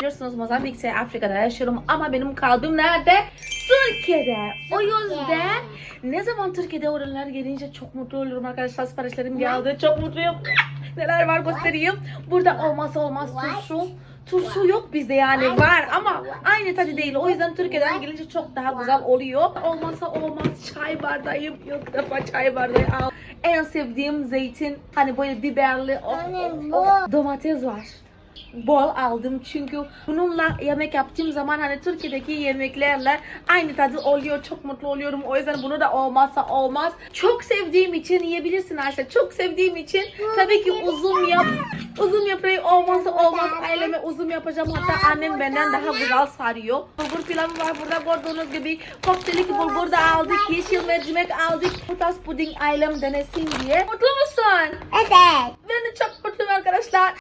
biliyorsunuz Mozambik'te Afrika'da yaşıyorum ama benim kalbim nerede? Türkiye'de. O yüzden ne zaman Türkiye'de oranlar gelince çok mutlu olurum arkadaşlar. Siparişlerim geldi. Çok mutluyum. Neler var göstereyim. Burada olmazsa olmaz turşu. Turşu yok bizde yani var ama aynı tadı değil. O yüzden Türkiye'den gelince çok daha güzel oluyor. Olmazsa olmaz çay bardağım. Yok defa çay bardağı al. En sevdiğim zeytin. Hani böyle biberli. Oh, oh, oh. Domates var bol aldım. Çünkü bununla yemek yaptığım zaman hani Türkiye'deki yemeklerle aynı tadı oluyor çok mutlu oluyorum. O yüzden bunu da olmazsa olmaz. Çok sevdiğim için yiyebilirsin Ayşe. Çok sevdiğim için tabii ki uzun yap uzun yaprağı olmazsa olmaz. aileme uzun yapacağım. Hatta annem benden daha güzel sarıyor. Bulgur pilavı var burada. Gördüğünüz gibi köftelik bulgur da aldık. yeşil mercimek aldık. Bu tarz puding ailem denesin diye. Mutlu musun? Evet. Ben de çok mutluyum arkadaşlar